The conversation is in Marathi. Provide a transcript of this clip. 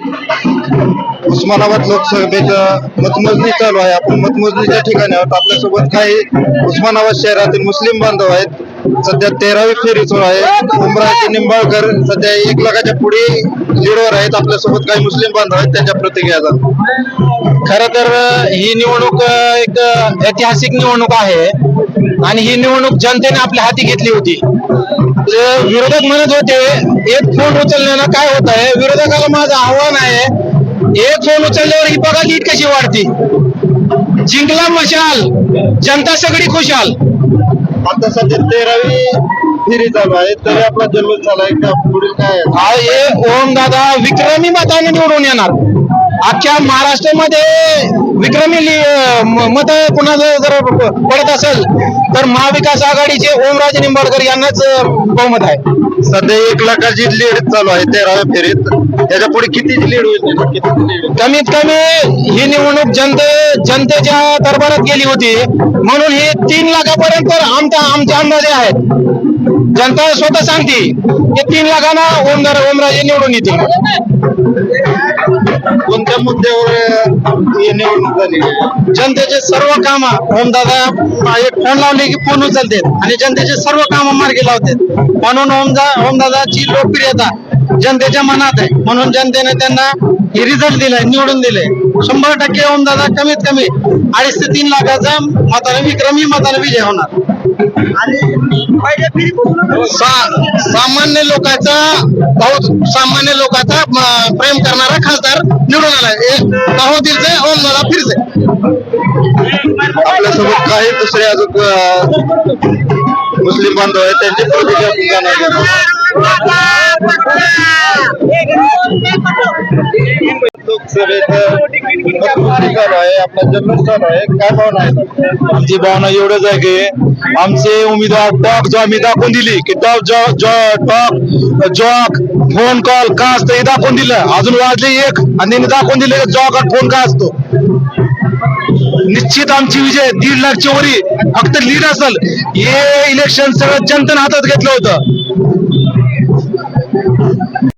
उस्मानाबाद लोकसभेचं मतमोजणी चालू आहे. आपण मतमोजणीच्या ठिकाणी आहोत. आपल्यासोबत काही उस्मानाबाद शहरातील मुस्लिम बांधव आहेत. सध्या तेरावी फेरी सुरू आहे. उमराजी निंबाळकर सध्या एक लाखाच्या पुढे लीडवर आहेत. आपल्यासोबत काही मुस्लिम बांधव आहेत. त्यांच्या प्रतिक्रिया खर तर ही निवडणूक एक ऐतिहासिक निवडणूक आहे. आणि ही निवडणूक जनतेने आपल्या हाती घेतली होती. जे विरोधक म्हणत होते एक फोन उचलण्यानं काय होत आहे विरोधकाला माझं आव्हान आहे एक फोन उचलल्यावर ही बघा लीड कशी वाढती. जिंकला मशाल जनता सगळी खुशाल. आता सध्या तेरावी फेरी चालू आहे तरी आपला जल्लोष झाला आहे का? पुढील काय आहे? हा हे ओम दादा विक्रमी मताने निवडून येणार. अख्ख्या महाराष्ट्रामध्ये विक्रमी मत कुणाचं जर पडत असेल तर महाविकास आघाडीचे ओमराजे निंबाळकर यांनाच बहुमत आहे. सध्या एक लाखाची लीड चालू आहे तेराव्या फेरीत. त्याच्या पुढे कितीची लीड होईल कमीत कमी ही निवडणूक जनते जनतेच्या दरबारात गेली होती. म्हणून ही तीन लाखापर्यंत आमच्या आमचे अंदाजे आहेत जनता स्वतः सांगते की तीन लाखांना ओमदार ओमराजे निवडून येतील. कोणत्या मुद्द्यावर ही निवडणूक झाली जनतेचे सर्व काम ओमदादा एक फोन लावले की फोन उचलतात आणि जनतेचे सर्व काम मार्गी लावतात. म्हणून ओमदा ओमदादाची लोकप्रियता जनतेच्या मनात आहे. म्हणून जनतेने त्यांना हे रिझल्ट दिलाय निवडून दिले शंभर टक्के ओमदादा कमीत कमी अडीच ते तीन लाखाचा मताने विक्रमी मताने विजय होणार. सामान्य लोकांचा बहुत सामान्य लोकांचा प्रेम करणारा खासदार निवडून आलाय. दिलचे ओम दादा फिरसे आपल्यासोबत काही दुसरे अजून मुस्लिम बांधव आहेत त्यांची प्रतिक्रिया भावना आमची भावना एवढंच आहे की आमचे उमेदवार टॉक जो आम्ही दाखवून दिली की टॉक जो जो टॉक जॉक फोन कॉल का असतं हे दाखवून दिलं अजून वाजले एक. आणि मी दाखवून दिले जॉक आणि फोन का असतो निश्चित आमची विजय दीड लाखची वरी फक्त लीड असेल हे इलेक्शन सगळं जनतेनं हातात घेतलं होतं